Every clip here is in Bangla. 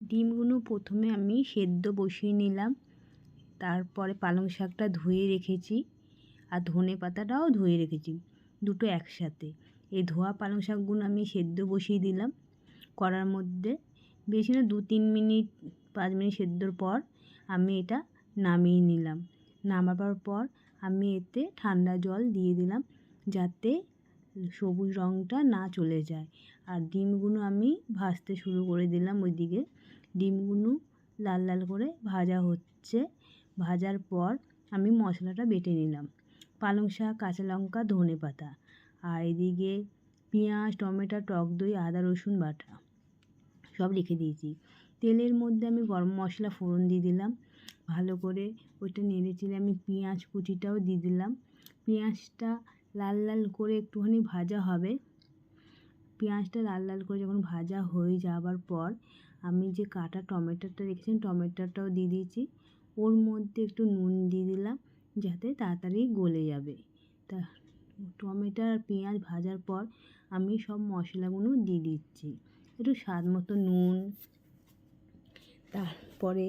ডিমগুলো প্রথমে আমি সেদ্ধ বসিয়ে নিলাম। তারপরে পালং শাকটা ধুয়ে রেখেছি আর ধনে পাতাটাও ধুয়ে রেখেছি দুটো একসাথে। এই ধোয়া পালং শাকগুলো আমি সেদ্ধ বসিয়ে দিলাম। করার মধ্যে বেশি না দু তিন মিনিট, পাঁচ মিনিট সেদ্ধর পর আমি এটা নামিয়ে নিলাম। নামাবার পর আমি এতে ঠান্ডা জল দিয়ে দিলাম যাতে সবুজ রঙটা না চলে যায়। আর ডিমগুলো আমি ভাজতে শুরু করে দিলাম ওইদিকে। ডিমগুলো লাল লাল করে ভাজা হচ্ছে। ভাজার পর আমি মশলাটা বেটে নিলাম। পালং শাক, কাঁচা লঙ্কা, ধনে পাতা। আর এদিকে পেঁয়াজ, টমেটো, টক দই, আদা, রসুন বাটা সব রেখে দিয়েছি। তেলের মধ্যে আমি গরম মশলা ফোড়ন দিয়ে দিলাম। ভালো করে ওইটা নেড়ে চেড়ে আমি পেঁয়াজ কুচিটাও দিয়ে দিলাম। পেঁয়াজটা লাল লাল করে একটুখানি ভাজা হবে। পেঁয়াজটা লাল লাল করে যখন ভাজা হয়ে যাবার পর আমি যে কাটা টমেটোটা রেখেছিলাম, টমেটোটাও দিয়ে দিয়েছি। ওর মধ্যে একটু নুন দিয়ে দিলাম যাতে তাড়াতাড়ি গলে যাবে। তা টমেটো আর পেঁয়াজ ভাজার পর আমি সব মশলাগুলো দিয়ে দিচ্ছি। একটু স্বাদ মতো নুন, তারপরে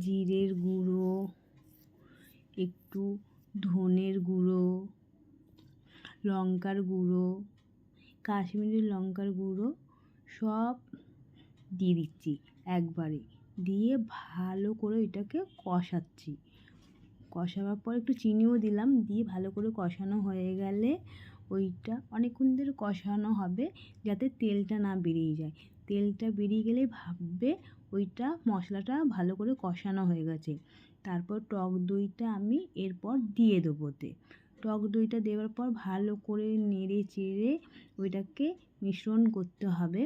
জিরের গুঁড়ো, একটু ধনের গুঁড়ো লঙ্কার গুঁড়ো, কাশ্মীরি লঙ্কার গুঁড়ো সব দিয়ে দিচ্ছি একবারে। দিয়ে ভালো করে এটাকে কষাচ্ছি। কষাবার পর একটু চিনিও দিলাম, দিয়ে ভালো করে কষানো হয়ে গেলে ওইটা অনেকক্ষণ ধরে কষানো হবে যাতে তেলটা না বেরিয়ে যায়। তেলটা বেরিয়ে গেলে ভাববে ওইটা মশলাটা ভালো করে কষানো হয়ে গেছে। তারপর টক দইটা আমি এরপর দিয়ে দেবো ওতে। টক দইটা দেওয়ার পর ভালো করে নেড়ে চেড়ে ওইটাকে মিশ্রণ করতে হবে।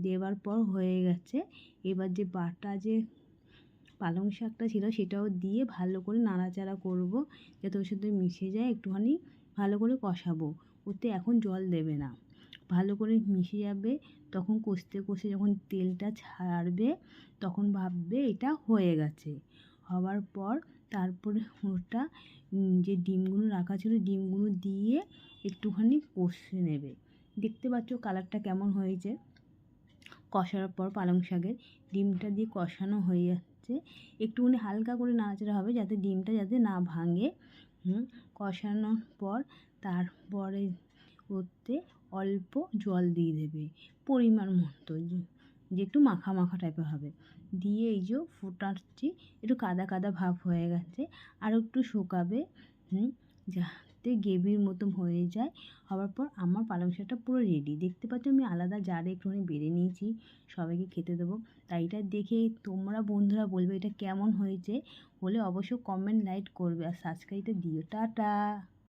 দেওয়ার পর হয়ে গেছে। এবার যে বাটা যে পালং শাকটা ছিল সেটাও দিয়ে ভালো করে নাড়াচাড়া করব। যাতে ওর সাথে মিশে যায়, একটুখানি ভালো করে কষাবো। ওতে এখন জল দেবে না। ভালো করে মিশে যাবে, তখন কষতে কষতে যখন তেলটা ছাড়বে, তখন ভাববে এটা হয়ে গেছে। হওয়ার পর তারপরে ওটা যে ডিমগুলো রাখা ছিল, ডিমগুলো দিয়ে একটুখানি কষে নেবে। দেখতে পাচ্ছ কালারটা কেমন হয়েছে? কষার পর পালং শাকের ডিমটা দিয়ে কষানো হয়ে যাচ্ছে। একটুখানি হালকা করে নাড়াচাড়া হবে যাতে ডিমটা যাতে না ভাঙে। কষানোর পর তারপরে ওতে অল্প জল দিয়ে দেবে, পরিমাণ মতো। যে একটু মাখা মাখা টাইপের হবে। দিয়ে এই যে ফোটাচ্ছি, একটু কাদা কাদা ভাব হয়ে গেছে, আর একটু শুকাবে যাতে গ্রেভির মতন হয়ে যায়। হওয়ার পর আমার পালং শাকটা পুরো রেডি দেখতে পাচ্ছ আমি আলাদা জারে একটুখানি বেড়ে নিয়েছি, সবাইকে খেতে দেবো। তাই এটা দেখে তোমরা বন্ধুরা বলবে এটা কেমন হয়েছে? হলে অবশ্যই কমেন্ট লাইক করবে। আর সাবস্ক্রাইবটা দিও। টাটা!